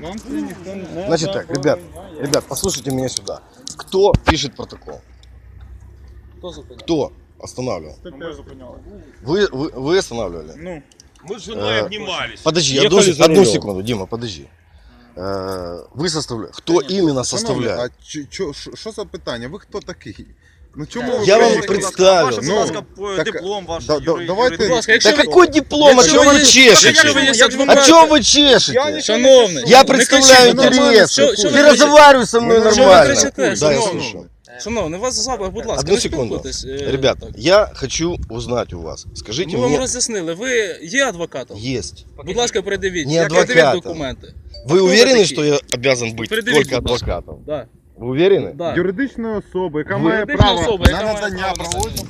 Значит так, ребят, ребят, послушайте меня сюда. Кто пишет протокол? Хто? Кто останавливал? Вы, вы, вы останавливали? Ну, Мы с женой Э, обнимались. Подожди, Ехали одну, за одну рулем. секунду, Дима, подожди. Э, Вы составляете. Кто именно Шановні, составляет? а що що за питання? Ви хто такий? Ну чому ви Я вам приїхали? представив. Ваше, Ну, будь ласка, по- так, диплом ваш. да- да- юри- давайте- юридичний. Будь ласка, якщо Да ви... какой диплом? А Якщо чего ви вы є- чешете? якщо ви є А адвокат- чего вы чешете? Шановний, Я не представляю кричіть, нормально. интересы. Що- що ви Ты кричите? разговаривай со мной Що ви нормально. кричите, Да, я шановний? слушаю. Шановний, вас запах, будь ласка, Одну не секунду. спілкуйтесь, е, Ребят, так. я хочу узнать у вас. Скажите Ми вам мне, роз'яснили, ви є адвокатом? есть. Будь ласка, передивіть. Не Передивіть адвокатом. документи. Вы вы уверены, такие? что я обязан быть Предъявите, только будь ласка. адвокатом? Да. Уверены? Да. Юридичної особи, яка має Юридична право особа, на яка має надання право на.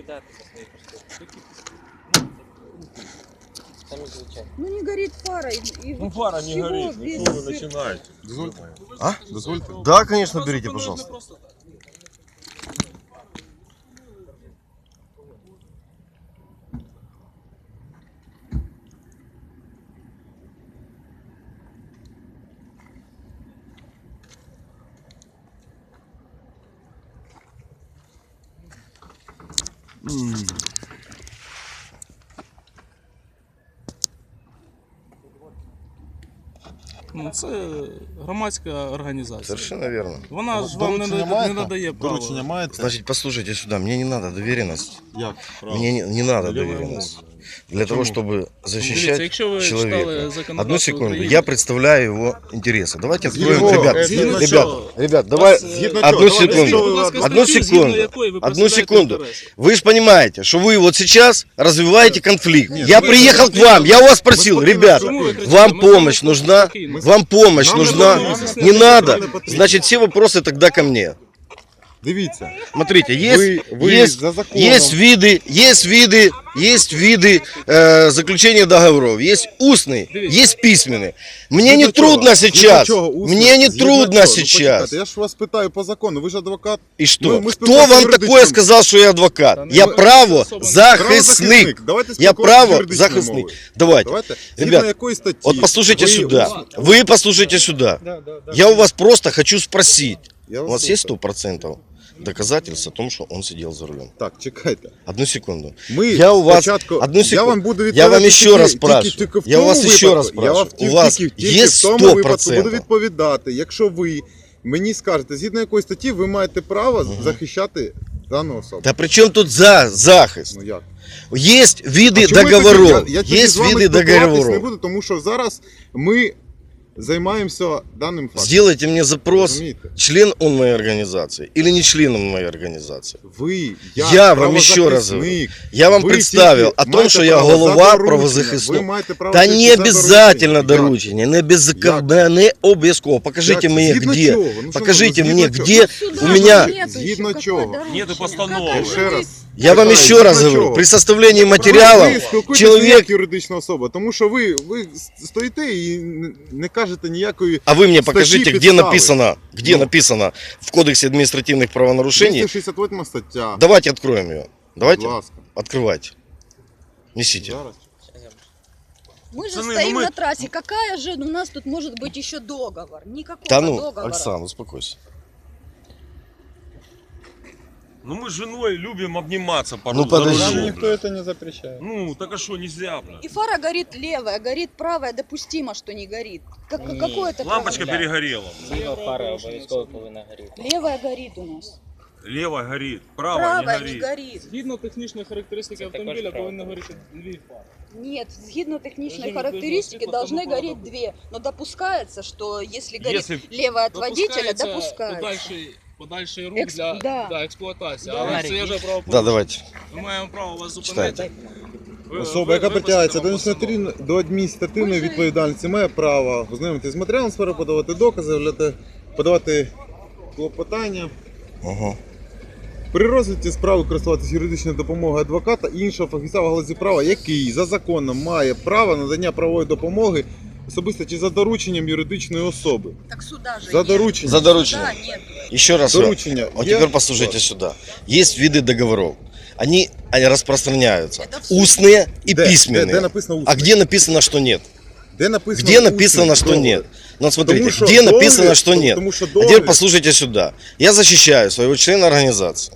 відповідати за свої поступки. Самі звичайно. Ну не горит фара. И, и Ну вот фара с не чего горит. Ну весь что вы цирк? начинаете? Дозвольте. А? Дозвольте. Да, конечно, берите, пожалуйста. Ну, це громадська організація. Совершенно верно. Вона ж вам не, Доручення не маєте? надає права. Доручення маєте? Значит, послушайте сюда, мне не надо доверенность. Як? Право. Мне не, не надо Левая доверенность. Для того, чтобы Дивіться, защищать якщо ви читали человека. законодавство Одну секунду, України, я представляю его интересы. Давайте откроем, Его, ребят, э, згідно ребят, чого? ребят, давай, Вас, е, Згідно одну чого? Давайте секунду. згідно- Будь ласка, Одну статтю, секунду. згідно якої ви Одну представляєте секунду. інтереси. Вы же понимаете, что вы вот сейчас развиваете конфликт. Нет, я вы- приехал к вам, я у вас спросил, спокойно, ребят, Чому ви кричите? вам Ми помощь з вами нужна? спокійно. Вам помощь Нам нужна? не Не потрібно. надо? Нам не потрібно. Значит, все вопросы тогда ко мне. Дивіться. Смотрите, есть, Ви, ви есть, за законом. есть виды, есть виды, есть виды э, заключения договоров. Есть устный, есть письменный. Мне Згідно не чого? трудно Згідно сейчас. чого? Усно? Мне не Згідно трудно чого? Ну, сейчас. почекайте, Я ж вас питаю по закону, ви ж адвокат. И что? Ми- ми Кто спілкуємося вам юридично. такое сказал, что я адвокат? Та не Я ви- право особа- захисник. Давайте Я спілкуватися право юридичною захисник. мовою. Давайте. Давайте. Ребят, Згідно якої статті? Вот послушайте ви- сюда. Вы послушайте сюда. Я у вас просто хочу спросить. Я У вас вас есть слухаю. 100% Доказательств о том, что он сидел за рулем? Так, чекайте. Одну секунду. Ми Я у вас- спочатку, одну секунду. я вам буду Я вам еще тільки- раз тільки- спрашиваю. тільки в Я у вас еще випадку- раз Я спрашиваю. вам У тільки, вас тільки есть в тому 100%? випадку буду відповідати. Якщо ви мені скажете, згідно якої статті ви маєте право захищати дану особу. Да при чем тут за захист? Ну як? Есть виды А чому я тоді- договоров. Я, я буду, тому що зараз ми займаємося даним фактом. Сделайте мне запрос, Розумієте? член он моей организации или не член он моей организации. Ви, Я вам ще раз правозахисник. Я вам Ви представил тільки о том, маєте что я право за голова доручення. Ви правозахисного. маєте право Та тільки не за обязательно доручення. Як? доручение, не, без... Як? да не обовязково. Покажите Як? мне Згідно где. чого? Ну, Покажите шановні, мне, згідно где Сюда у меня... нету Згідно еще, чого? какое доручение? Нету постанови. Какое Ще раз. Я вам Питаю, еще раз згідно говорю, чого? при составлении Ви материалов спілкуєтесь человек... як юридична особа, тому що ви, ви стоїте і не- не кажете ніякої А вы мне Статьи покажите, где подставы. написано, где Ну. написано в Кодексе административных правонарушений. 268 стаття. Давайте откроем ее. Давайте, Будь ласка. открывайте. Несите. Зараз. Мы же Пацаны, ну стоим мы- на трассе. Какая же у нас тут может быть еще договор? Никакого Да ну, договора. Оксана, успокойся. Ну мы с женой любим обниматься по Ну, за подожди. Нам рулем, ніхто блядь. це не запрещає. Ну, так а что, нельзя, блядь. И фара горит левая, горит правая, допустимо, что не горит. Как, Не, какое это Лампочка право? перегорела. Згідно фара обов'язково повинна горіти. Левая горит у нас. Левая горит, правая, Правая не не горит. горит. Згідно технічних характеристик Це автомобіля також повинна правда. горіти дві фари. Нет, згідно технічної Режим характеристики світла, должны тому гореть повинно две. Но допускается, что если горит Если левая от водителя, Допускається допускается. подальший подальший рух Екс- для да. да, експлуатації. Да. Але це є вже Да, правопорушення. давайте. Ми маємо право вас Читайте. зупинити. Ви- Особа, ви- яка виписати притягається до постанову. адміністративної, до адміністративної відповідальності, має право ознайомитися з матеріалом сфери, подавати докази, подавати клопотання. Ага. При розгляді справи користуватися юридичною допомогою адвоката і іншого фахівця в галузі права, який за законом має право надання правової допомоги особисто чи за дорученням юридичної особи. Так сюда же За нет. дорученням. За дорученнем. Да, нет. Еще раз. Доручення. Вот є? теперь послушайте сюда. Есть виды договоров. Они, они распространяются. Это всё. Устные и Де? письменные. Де, де написано усне? А где написано, что нет? Де написано Где усне написано, что договір? нет? Ну смотрите, Тому що где написано, договір- что нет? Тому що А теперь договір- послушайте сюда. Я защищаю своего члена организации.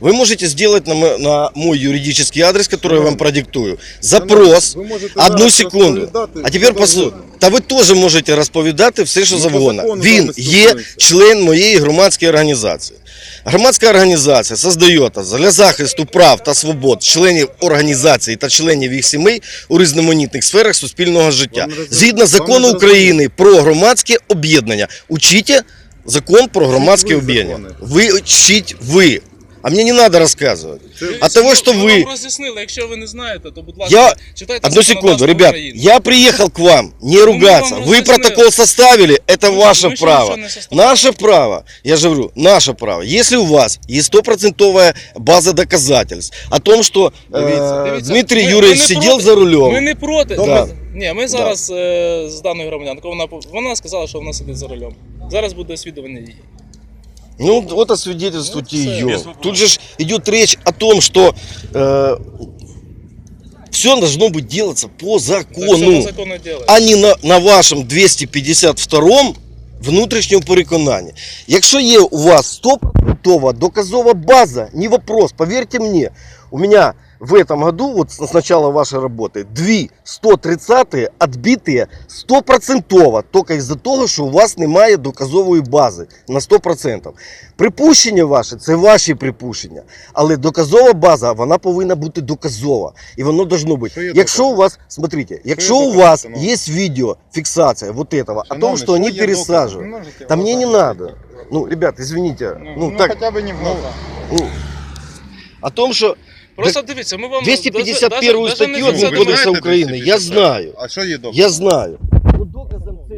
Вы можете сделать на мой, на мой юридический адрес, который я вам продиктую, запрос. Ви можете Одну секунду. розповідати, А тепер що послухайте. завгодно. Та ви теж можете розповідати все, що Ну, по завгодно. закону Він є спілкуємося. член моєї громадської організації. Громадська організація создается для захисту прав та свобод членів організації та членів їх сімей у різноманітних сферах суспільного життя. Вам не роз- Згідно вам закону не України про громадське об'єднання. Учите закон про громадське ви об'єднання. закони. Ви вчіть ви. А мені не треба розказувати. Це- А того, що Ми ви- вам роз'яснили, якщо ви не знаєте, то будь ласка, Я- читайте Одну секунду, законодавство ребят, України. я приехал к вам не ругаться. вам Вы разъяснили. протокол составили, это Мы- ваше мы еще право. ничего не составляли. Наше право, я же говорю, наше право. Если у вас есть стопроцентовая база доказательств о том, что э, Дивіться. Дивіться, Дмитрий ми- Юрьевич ми не сидел проти- за рулем. Ми не проти. Да. Ні, ми зараз е, з даною громадянкою, вона, вона сказала, що вона сидить за рулем. Зараз буде освідування її. Ну вот освидетельствуйте Ну, всё. ее. Без вопросов. Тут же ж идет речь о том, что все должно быть делаться по Так все по закону. закону делається. а не на, на вашому 252 внутрішньому переконанні. Якщо є у вас 100% доказова база, не вопрос, поверьте мне, у меня в этом году, вот с с начала вашей работы, дві 130 отбитые 100% только із-за того, що у вас немає доказової бази на 100%. Припущення ваше це ваші припущення, але доказова база вона повинна бути доказова. І воно должно бути. Що є Якщо докази? у вас, смотрите, якщо є у докази, вас шановний? є відеофіксація вот этого, о том, Шановний, что они є докази? пересаживают. Ви можете Да мне не вважати. надо. Ну, ребят, извините. Ну, Ну, ну, так, хоча б не в глаза. ну, о том, что Просто дивіться, ми вам 251 даже- даже статтю Адмінкодексу України, я знаю. А що є доказ? Я знаю. Ну, доказом це...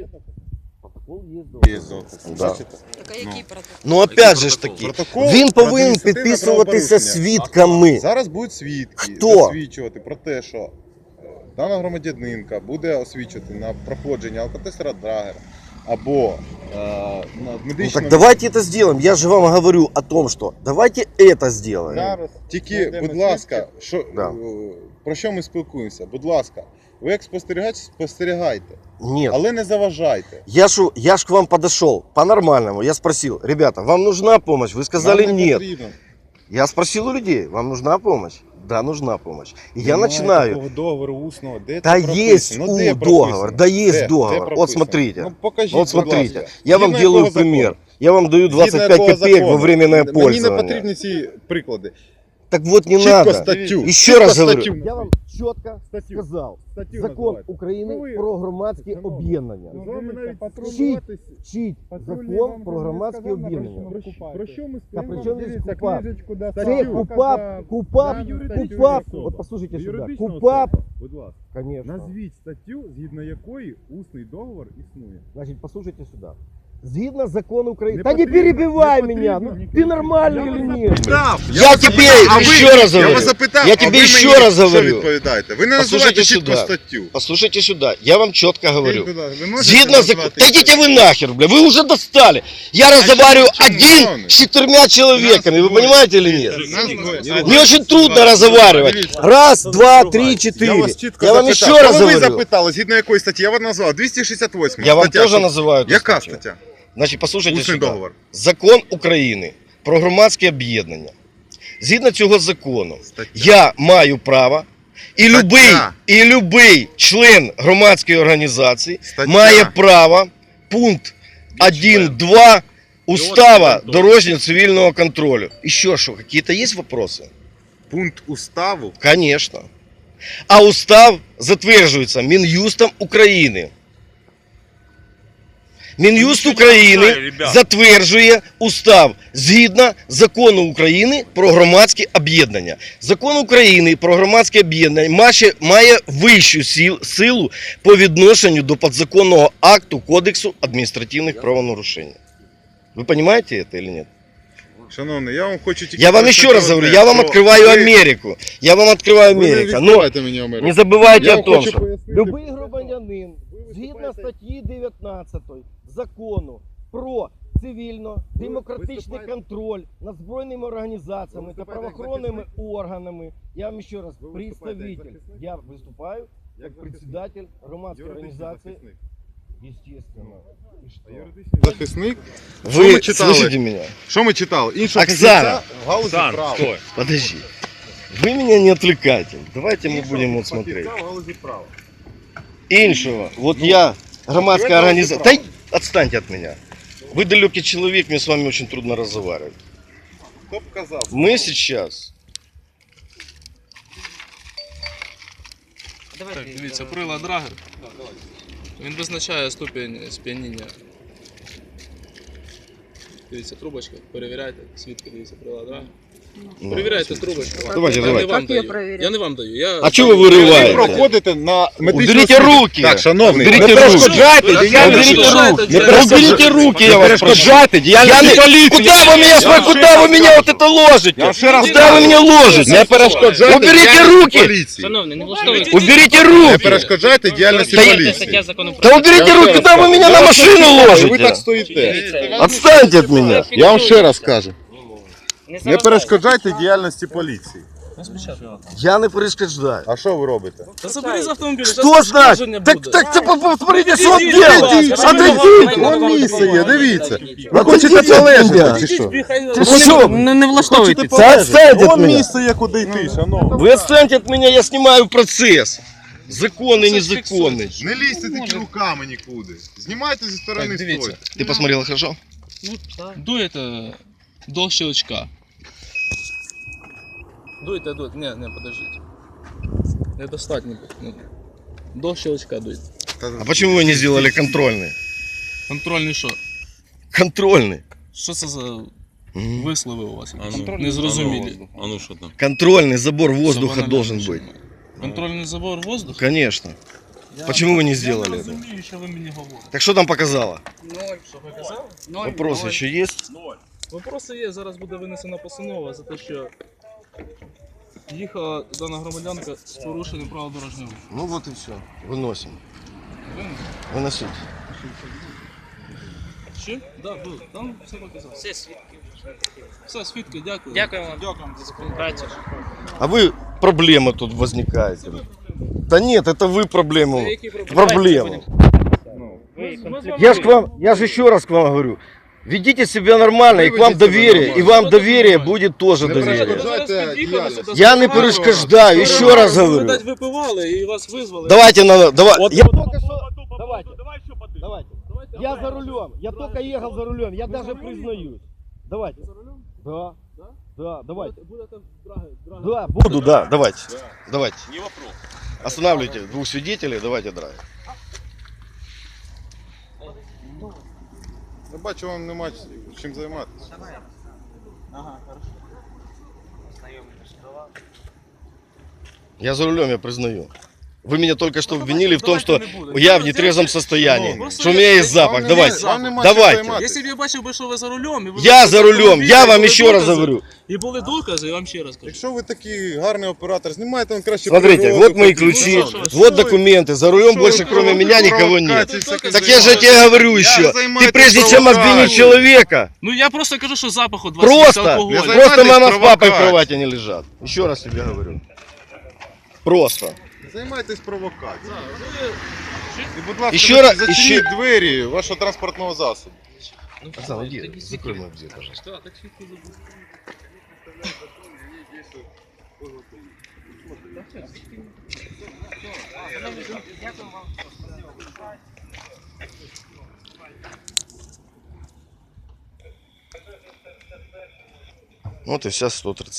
Протокол є Є доказ. доказ. Да. Так а який протокол? Ну, опять же ж таки, Протокол він про повинен адміністративне підписуватися правопорушення. свідками. Зараз будуть свідки Хто? засвідчувати про те, що е, дана громадянинка буде освідчувати на проходження алкотестера Драгера або е, на Ну медичному... так давайте это сделаем. Я же вам говорю о том, что давайте это сделаем. Зараз. Тільки, знайдемо будь ласка, що, Да. е, про що ми спілкуємося? Будь ласка, ви як спостерігач, спостерігайте, Нет. але не заважайте. Я, шу, я ж к вам подошел по-нормальному. Я спросил, ребята, вам нужна помощь? Вы сказали Нам не нет. потрібно. Я спросил у людей, вам нужна помощь? Да, нужна помощь. И я начинаю. договору усного. Де Да це есть прописано? Ну, у договор, прописано? да есть Де? Де договор. прописано? Вот смотрите. Ну, покажіть, Вот будь смотрите. ласка. Я вам Згідно делаю якого закону? пример. Я вам даю Згідно 25 якого копеек закону? во временное Мені не пользование. потрібні ці приклади. Так вот не Чітко надо. статтю. Еще Чітко раз говорю. статтю. Я вам четко Статтю. сказал. Статтю Закон називайте. України Ну, ви- про громадське Шановні, об'єднання. З вами навіть патрулюватись- Вчіть закон про громадське об'єднання. Про що- Про що ми Та при чому здесь КУПАП? Це Статтю. КУПАП, КУПАП, юридична КУПАП. особа. Послушайте сюда. Юридична КУПАП, особа. Будь ласка. конечно. Назвіть статтю, згідно якої усний договор існує. Значит, послушайте сюда. Згідно закону України. Не Да не потрібно, перебивай не меня. потрібно, Ну, не ты кричіть. нормальный Я или вас нет? запитав. Я вас тебе запитав. А ви- ще раз Я говорю. вас запитав, Я а тебе ви ще мені раз що говорю. відповідаєте? Ви не Послухайте називаєте чітко сюди. статтю. Послушайте сюда. Я вам четко говорю. Скажіть, будь ласка, ви можете Згідно назвати закону. Да статтю? идите вы нахер, бля. Вы уже достали. Я разговариваю чому один вони? с четырьмя человеками. Вы двое. понимаете или нет? Нас двоє. Мне очень трудно разговаривать. Дивіться. Раз, два, три, Я четыре. вас чітко Я вам запитав. еще раз Коли ви говорю. запитали, згідно якої статті, я вас назвав 268. Я вам стаття. тоже Що- называю. эту Яка статью. стаття? Значить, послухайте сюди. договор. Закон України про громадське об'єднання. Згідно цього закону, Стаття. я маю право, і Стаття. любий, і любий член громадської організації Стаття. має право пункт 1.2 устава дорожнього цивільного контролю. І що, що, какие-то є вопросы? Пункт уставу. Конечно. А устав затверджується Мін'юстом України. Мін'юст Нічого не означає, України ребят. затверджує устав згідно закону України про громадські об'єднання. Закон України про громадське об'єднання має, має вищу сил, силу по відношенню до підзаконного акту Кодексу адміністративних правонарушень. Ви розумієте це чи ні? Шановний, я вам хочу тільки... Я вам еще раз говорю, я вам открываю Америку. Я вам открываю Ви не Америку. Но відкривайте мені Америку. не забывайте Я о вам том, хочу что пояснити. любий громадянин згідно статті 19 закону про цивільно-демократичний виступаєте- контроль над збройними організаціями Ви та виступаєте як правоохоронними органами. Я вам ще раз Ви виступаєте як представитель. захисник? Я виступаю як Як захисник. председатель громадської Юридичний організації. захисник. Естественно. І А що? юридичний захисник. Що Ви ми читали? слышите меня? Що ми читали? Іншого Оксана! фахівця в галузі Сан, права. стой. Подожди. Вы меня не отвлекайте. Давайте мы Іншого будем вот смотреть. фахівця в галузі права. іншого. Вот я громадская это организация. право. Отстаньте от меня. Вы далекий человек, мне с вами очень трудно разговаривать. Хто б казав? Мы сейчас Так, дивіться, прилад драгер. Він визначає ступінь сп'яніння. Дивіться, трубочка, перевіряйте, свідки, дивіться, прилад драгер. Ну, Перевіряйте трубочку. Давайте, я давайте. Не вам Как її даю. перевіряти? Я не вам даю. Я... А чого ви Ви вириваєте? проходите на медичну Уберите освіту. руки! Так, шановний, Уберите не руки! перешкоджайте Ви діяльності перешкоджаєте руки! діяльності. Уберите руки, я вас прошу! перешкоджайте Я діяльності не... поліції. Куда вы меня, сво- куда вы меня вот это ложите? Я вам ще раз Куда вы кажу. меня ложите? Не перешкоджайте Уберіть діяльності руки! поліції. Шановний, не влаштовуйте. Уберите Не руки! перешкоджайте діяльності Та я- поліції. стаття закону Да про уберите Я вам руки, ще куда раз вы меня кажу. на машину Ви так ложите? стоїте. Отстаньте от меня! Я вам ще раз кажу. не Не заважайте. перешкоджайте діяльності поліції. Я не перешкоджаю. А що ви робите? Та забери з автомобіля. Что зараз значит? положення Так, буде. так, так, посмотрите, что он Отойдите, делает! пожалуйста. Отойдите! Вон місце є, дивіться. Ви Отойдите хочете от меня. полежати чи що? Ты что? Не, не влаштовуйте. Да отстаньте от Вон меня! місце є, куди йти, шановний. Вы отстаньте от меня, я снимаю процесс. Законный, незаконный. Не лізьте такі руками нікуди. Знімайте зі сторони Так, дивіться. стойте. Ты посмотрел хорошо? Дуєте до щелчка. Дуйте, дуйте. Не, не, подождите. Недостатньо. Ну, До щелчка дуйте. А почему вы не сделали контрольный? Контрольний що? Контрольный. Що це за Мгм. вислови у вас? А ну, Незрозумілі. А ну що там? Контрольный забор воздуха Забор должен належить. быть. Контрольний забор воздуха? Конечно. Почему вы не Я сделали не это? розумію, що ви мені говорите. Так что там показало? Що ви казали? Вопросы еще есть? Вопроси є, зараз буде винесена постанова за те, що їхала дана громадянка з порушенням правил дорожнього руху. Ну вот и все. Выносим. Винесена? Выносите. Що? Да, було. Там все показало. Все свідки. Все, свідки, дякую. Дякую вам. Дякую за співпрацю. А вы проблемы тут возникаете. Да нет, это вы проблему. Та які проблеми? Проблему. Ви Ми з конфлікт. вами- Я же к вам, я же еще раз к вам говорю. Ведите себя нормально, и к вам Ведите себя доверие, и нормально. вам Что доверие нормально? будет тоже Не доверие. перешкоджайте. Ви зараз під'їхали діяльність. сюди, Я не сказали, перешкождаю, що еще раз ви, говорю. видать, випивали і вас визвали. Давайте на, давай. я только что, Давайте. давайте, давайте. Я за рулем, я только ехал за рулем, я даже признаюсь. Давайте. Да, да, давайте. Будете драги, драги. Да, буду, да, давайте. Давайте. Не вопрос. Останавливайте двух свидетелей, давайте драйв. Я бачу, вам нема чим займатися. Ага, хорошо. Я за рулем, я признаю. Вы меня только что обвинили в том, что я в нетрезвом состоянии, Ну, что у меня есть запах. Вам Давайте. нема- вам нема чим Давайте. займатися. Якщо б я бачив би, що ви за рулем, і ви Я вийшли за з рулем, автомобіля, я і вам були еще раз докази, говорю. І були докази, я вам ще раз кажу. Якщо ви такий гарний оператор, знімайте он краще Смотрите, природу, вот мои хоч- ключи, Ну, что, что вот вы- документы. За рулем Что больше вы кроме меня никого нет. провокации всякие Так я же занимаетесь? тебе говорю Я еще. занимаюсь Ты прежде чем провокацией. обвинить человека, Ну я просто кажу, що запах от вас просто, є алкоголь. Не просто занимайтесь мама с папой в провокацией. кровати не лежат. Еще раз тебе говорю. Просто. Займайтесь провокацією. І, будь ласка, Ще раз- зачиніть ще- двері вашого транспортного засобу. Оксана, иди, закрой мою дверь, пожалуйста. Вот и вся 130.